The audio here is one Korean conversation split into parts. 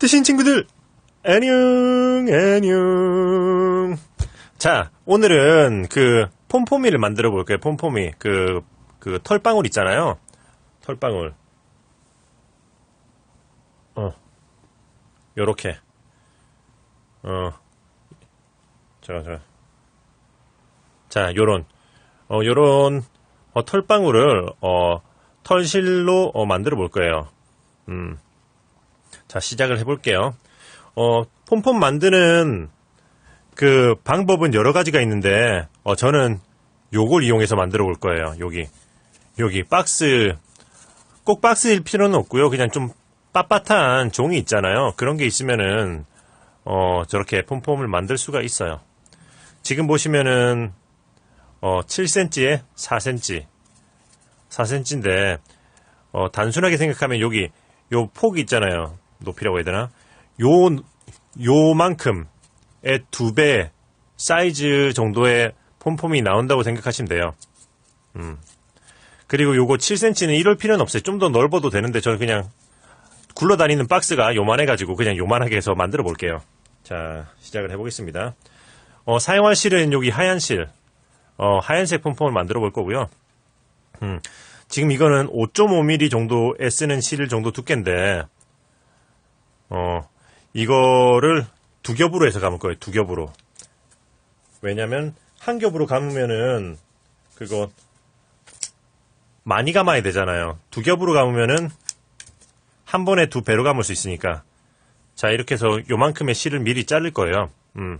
뜨신 친구들, 안녕, 안녕. 자, 오늘은 그 폼포미를 만들어 볼게요. 폼포미. 그, 그 털방울 있잖아요. 털방울. 어. 요렇게. 어. 잠깐, 잠깐. 자, 요런. 어, 요런, 어, 털방울을, 어, 털실로, 어, 만들어 볼 거예요. 음. 자, 시작을 해볼게요. 어, 폼폼 만드는 그 방법은 여러 가지가 있는데, 어, 저는 요걸 이용해서 만들어 볼 거예요. 여기. 여기 박스, 꼭 박스일 필요는 없고요. 그냥 좀 빳빳한 종이 있잖아요. 그런 게 있으면은, 어, 저렇게 폼폼을 만들 수가 있어요. 지금 보시면은, 어, 7cm에 4cm. 4cm인데, 어, 단순하게 생각하면 여기, 요 폭이 있잖아요. 높이라고 해야 되나? 요, 요만큼의 두 배 사이즈 정도의 폼폼이 나온다고 생각하시면 돼요. 음. 그리고 요거 7cm는 이럴 필요는 없어요. 좀 더 넓어도 되는데 저는 그냥 굴러다니는 박스가 요만해가지고 그냥 요만하게 해서 만들어 볼게요. 자, 시작을 해보겠습니다. 어, 사용할 실은 여기 하얀 실, 어, 하얀색 폼폼을 만들어 볼 거고요. 음, 지금 이거는 5.5mm 정도에 쓰는 실 정도 두께인데, 어, 이거를 두 겹으로 해서 감을 거예요. 두 겹으로. 왜냐면 한 겹으로 감으면은 그거 많이 감아야 되잖아요. 두 겹으로 감으면은 한 번에 두 배로 감을 수 있으니까. 자, 이렇게 해서 요만큼의 실을 미리 자를 거예요. 음.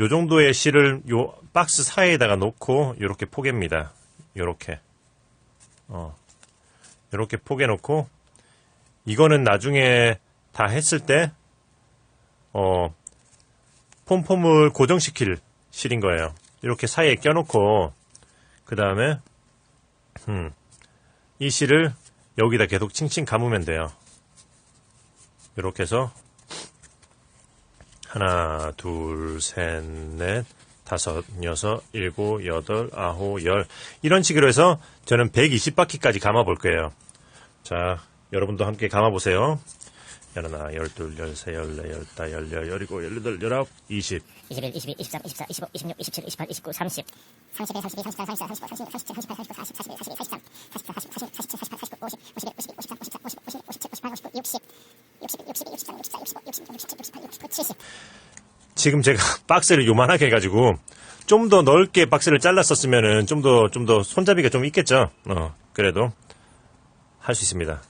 요 정도의 실을 요 박스 사이에다가 놓고 요렇게 포개입니다. 요렇게. 어. 요렇게 포개 놓고 이거는 나중에 다 했을 때, 어, 폼폼을 고정시킬 실인 거예요. 이렇게 사이에 껴놓고, 그 다음에, 음, 이 실을 여기다 계속 칭칭 감으면 돼요. 이렇게 해서, 하나, 둘, 셋, 넷, 다섯, 여섯, 일곱, 여덟, 아홉, 열. 이런 식으로 해서 저는 120바퀴까지 감아볼 거예요. 자, 여러분도 함께 감아보세요. 열하나, 열둘, 열세, 열네, 열다, 열여, 열이고, 열여덟, 열아홉, 이십. 21, 22, 23, 24, 25, 26, 27, 28, 29, 30. 31, 32, 33, 34, 35, 36, 37, 38, 39, 40, 41, 42, 43, 44, 45, 46, 47, 48, 49, 50, 51, 52, 53, 54, 55, 56, 57, 58, 59, 60, 61, 62, 63, 64, 65, 66, 67, 68, 69, 70. 지금 제가 박스를 요만하게 해가지고, 좀 더 넓게 박스를 잘랐었으면은 좀 더, 좀 더 손잡이가 좀 있겠죠? 어, 그래도, 할 수 있습니다.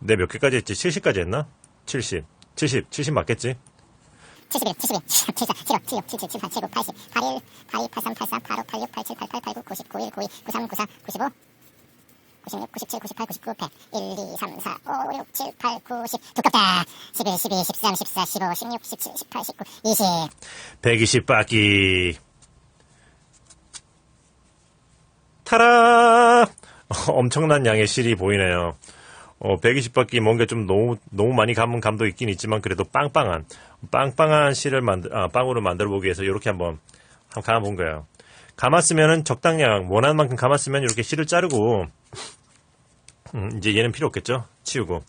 내 몇 개까지 했지? 70까지 했나? 70. 70, 70 맞겠지? 71, 72, 73, 74, 75, 76, 77, 78, 79, 80, 81, 82, 83, 84, 85, 86, 87, 88, 89, 90, 91, 92, 93, 94, 95, 96, 97, 98, 99, 100, 1, 2, 3, 4, 5, 6, 7, 8, 9, 10. 두껍다. 11, 12, 13, 14, 15, 16, 17, 18, 19, 20. 120바퀴. 타라! 엄청난 양의 실이 보이네요. 어, 120바퀴 뭔가 좀 너무, 너무 많이 감은 감도 있긴 있지만 그래도 빵빵한, 빵빵한 실을 만들, 아, 빵으로 만들어 보기 위해서 이렇게 한번, 한번 감아 본 거예요. 감았으면은 적당량, 원하는 만큼 감았으면 이렇게 실을 자르고, 음, 이제 얘는 필요 없겠죠? 치우고.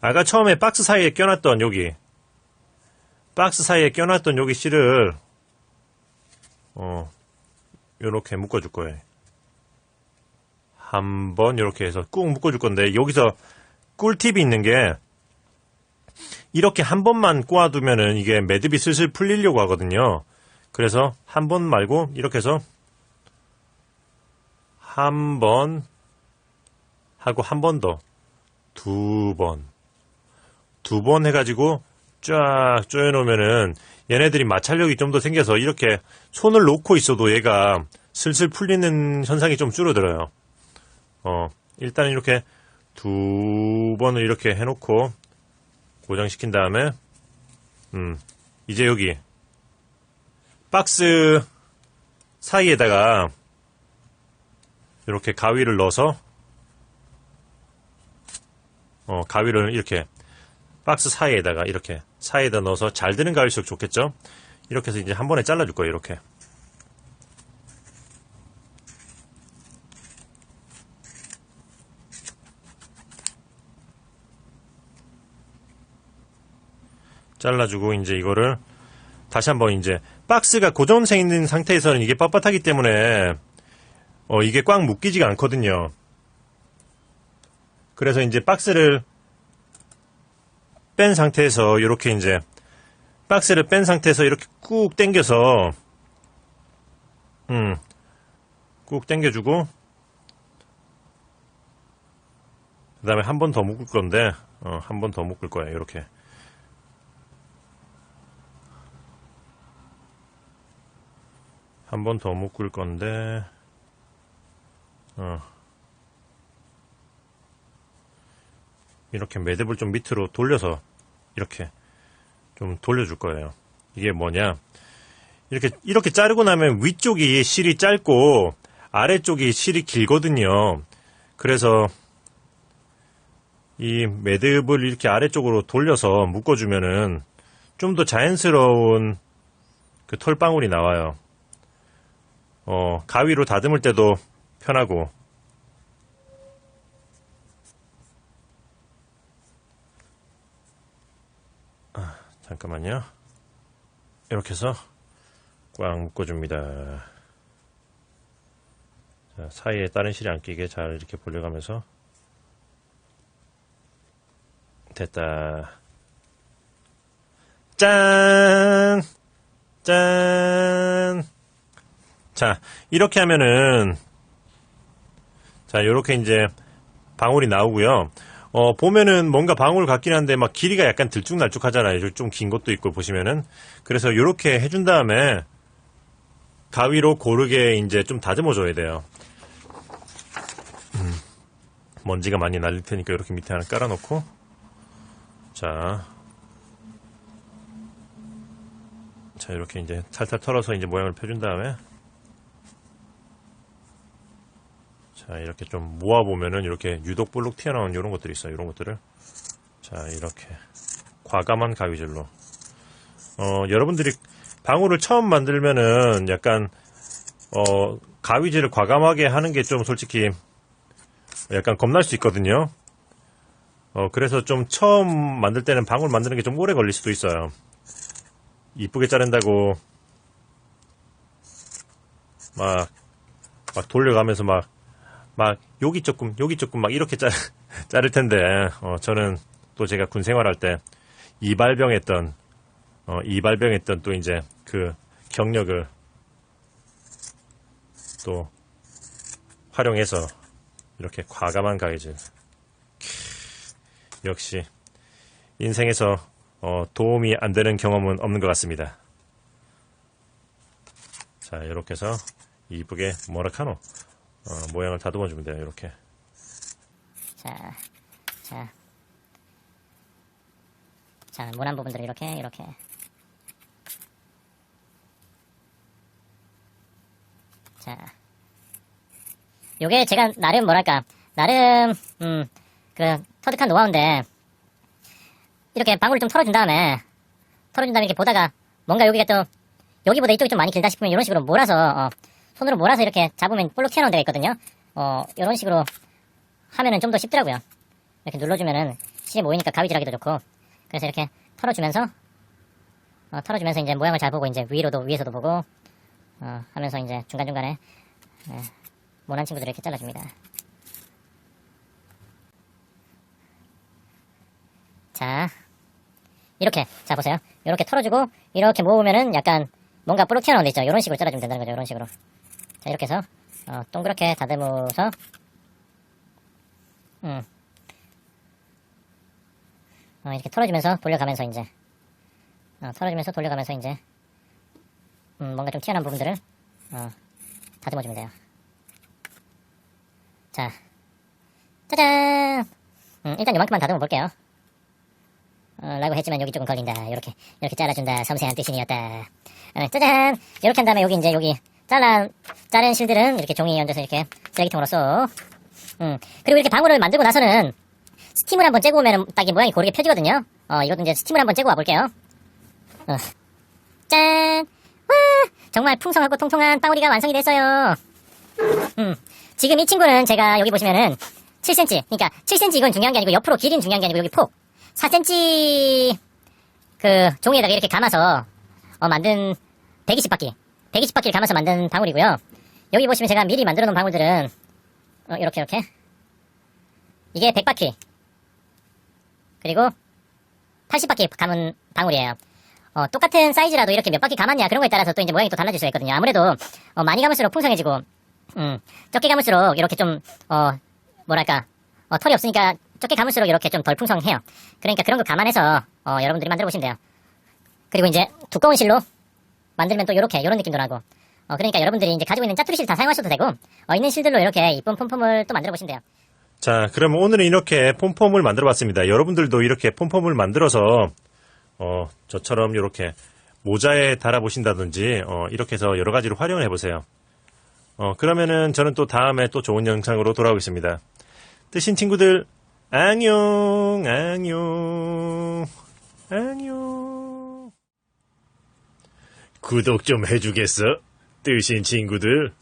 아까 처음에 박스 사이에 껴놨던 여기, 박스 사이에 껴놨던 여기 실을, 어, 요렇게 묶어줄 거예요. 한번 이렇게 해서 꾹 묶어줄 건데, 여기서 꿀팁이 있는 게, 이렇게 한 번만 꼬아두면은 이게 매듭이 슬슬 풀리려고 하거든요. 그래서 한 번 말고 이렇게 해서 한 번 하고 한 번 더, 두 번, 두 번 해가지고 쫙 조여놓으면은 얘네들이 마찰력이 좀 더 생겨서 이렇게 손을 놓고 있어도 얘가 슬슬 풀리는 현상이 좀 줄어들어요. 어, 일단 이렇게 두 번을 이렇게 해놓고 고정시킨 다음에, 음, 이제 여기 박스 사이에다가 이렇게 가위를 넣어서, 어, 가위를 이렇게 박스 사이에다가 이렇게 사이에다 넣어서 잘 드는 가위일수록 좋겠죠? 이렇게 해서 이제 한 번에 잘라줄 거예요, 이렇게. 잘라주고 이제 이거를 다시 한번 이제 박스가 고정돼 있는 상태에서는 이게 빳빳하기 때문에 어 이게 꽉 묶이지가 않거든요. 그래서 이제 박스를 뺀 상태에서 이렇게 이제 박스를 뺀 상태에서 이렇게 꾹 당겨서 음, 꾹 당겨주고 그 다음에 한 번 더 묶을 건데 어, 한 번 더 묶을 거예요 이렇게 한 번 더 묶을 건데 어. 이렇게 매듭을 좀 밑으로 돌려서 이렇게 좀 돌려줄 거예요. 이게 뭐냐? 이렇게 이렇게 자르고 나면 위쪽이 실이 짧고 아래쪽이 실이 길거든요. 그래서 이 매듭을 이렇게 아래쪽으로 돌려서 묶어주면은 좀 더 자연스러운 그 털방울이 나와요. 어, 가위로 다듬을 때도 편하고. 아, 잠깐만요. 이렇게 해서 꽉 묶어줍니다. 자, 사이에 다른 실이 안 끼게 잘 이렇게 벌려가면서 됐다. 짠! 짠! 자, 이렇게 하면은, 자, 요렇게 이제 방울이 나오고요. 어, 보면은 뭔가 방울 같긴 한데 막 길이가 약간 들쭉날쭉 하잖아요. 좀 긴 것도 있고 보시면은. 그래서 요렇게 해준 다음에 가위로 고르게 이제 좀 다듬어 줘야 돼요. 음, 먼지가 많이 날릴 테니까 이렇게 밑에 하나 깔아놓고 자. 자, 이렇게 이제 살살 털어서 이제 모양을 펴준 다음에 자, 이렇게 좀 모아보면은 이렇게 유독 볼록 튀어나온 이런 것들이 있어요. 이런 것들을. 자, 이렇게. 과감한 가위질로. 어, 여러분들이 방울을 처음 만들면은 약간, 어, 가위질을 과감하게 하는 게 좀 솔직히 약간 겁날 수 있거든요. 어, 그래서 좀 처음 만들 때는 방울 만드는 게 좀 오래 걸릴 수도 있어요. 이쁘게 자른다고 막, 막 돌려가면서 막, 막 여기 조금 여기 조금 막 이렇게 자, 자를 텐데 어, 저는 또 제가 군 생활할 때 이발병했던 어, 이발병했던 또 이제 그 경력을 또 활용해서 이렇게 과감한 가위질 역시 인생에서 어, 도움이 안 되는 경험은 없는 것 같습니다. 자 이렇게 해서 이쁘게 모라카노 어, 모양을 다듬어 주면 돼요. 이렇게. 자, 자. 자, 모난 부분들을 이렇게, 이렇게. 자. 요게 제가 나름 뭐랄까, 나름, 음, 그, 터득한 노하우인데, 이렇게 방울을 좀 털어준 다음에, 털어준 다음에 이렇게 보다가, 뭔가 여기가 또, 여기보다 이쪽이 좀 많이 길다 싶으면 이런 식으로 몰아서, 어, 손으로 몰아서 이렇게 잡으면 볼록 튀어나온 데가 있거든요. 어, 이런 식으로 하면은 좀 더 쉽더라고요. 이렇게 눌러주면은 실이 모이니까 가위질하기도 좋고. 그래서 이렇게 털어주면서, 어, 털어주면서 이제 모양을 잘 보고 이제 위로도 위에서도 보고, 어, 하면서 이제 중간중간에, 예, 모난 친구들을 이렇게 잘라줍니다. 자, 이렇게, 자, 보세요. 이렇게 털어주고, 이렇게 모으면은 약간 뭔가 볼록 튀어나온 데 있죠. 이런 식으로 잘라주면 된다는 거죠. 이런 식으로. 자, 이렇게 해서, 어, 동그랗게 다듬어서, 음. 어, 이렇게 털어주면서 돌려가면서 이제, 어, 털어주면서 돌려가면서 이제, 음, 뭔가 좀 튀어나온 부분들을, 어, 다듬어주면 돼요. 자, 짜잔! 음, 일단 요만큼만 다듬어 볼게요. 어, 라고 했지만 여기 조금 걸린다. 이렇게 이렇게 잘라준다. 섬세한 뜻이니었다. 어, 짜잔! 이렇게 한 다음에 여기 이제 여기 잘라 자른 실들은 이렇게 종이에 얹어서 이렇게 쓰레기통으로 쏙. 음. 그리고 이렇게 방울을 만들고 나서는 스팀을 한번 째고 오면 딱 이 모양이 고르게 펴지거든요. 어, 이것도 이제 스팀을 한번 째고 와볼게요. 어. 짠! 와! 정말 풍성하고 통통한 빵우리가 완성이 됐어요. 음. 지금 이 친구는 제가 여기 보시면은 7cm. 그러니까 7cm 이건 중요한 게 아니고 옆으로 길이는 중요한 게 아니고 여기 폭 4cm 그그 종이에다가 이렇게 감아서 어, 만든 대기십 바퀴, 대기십 바퀴를 감아서 만든 방울이고요. 여기 보시면 제가 미리 만들어 놓은 방울들은 어, 이렇게 이렇게 이게 100바퀴 그리고 80바퀴 감은 방울이에요. 어, 똑같은 사이즈라도 이렇게 몇 바퀴 감았냐 그런 거에 따라서 또 이제 모양이 또 달라질 수가 있거든요. 아무래도 어, 많이 감을수록 풍성해지고 음, 적게 감을수록 이렇게 좀 어, 뭐랄까 어, 털이 없으니까 적게 감을수록 이렇게 좀 덜 풍성해요. 그러니까 그런 거 감안해서 어, 여러분들이 만들어 보시면 돼요. 그리고 이제 두꺼운 실로 만들면 또 이렇게 이런 느낌도 나고 어, 그러니까 여러분들이 이제 가지고 있는 짜투리 실 다 사용하셔도 되고 어, 있는 실들로 이렇게 이쁜 폼폼을 또 만들어 보시면 돼요. 자, 그럼 오늘은 이렇게 폼폼을 만들어 봤습니다. 여러분들도 이렇게 폼폼을 만들어서, 어, 저처럼 이렇게 모자에 달아 보신다든지, 어, 이렇게 해서 여러 가지로 활용을 해 보세요. 어, 그러면은 저는 또 다음에 또 좋은 영상으로 돌아오겠습니다. 뜨신 친구들, 안녕, 안녕, 안녕. 구독 좀 해주겠어? 뜨신 친구들.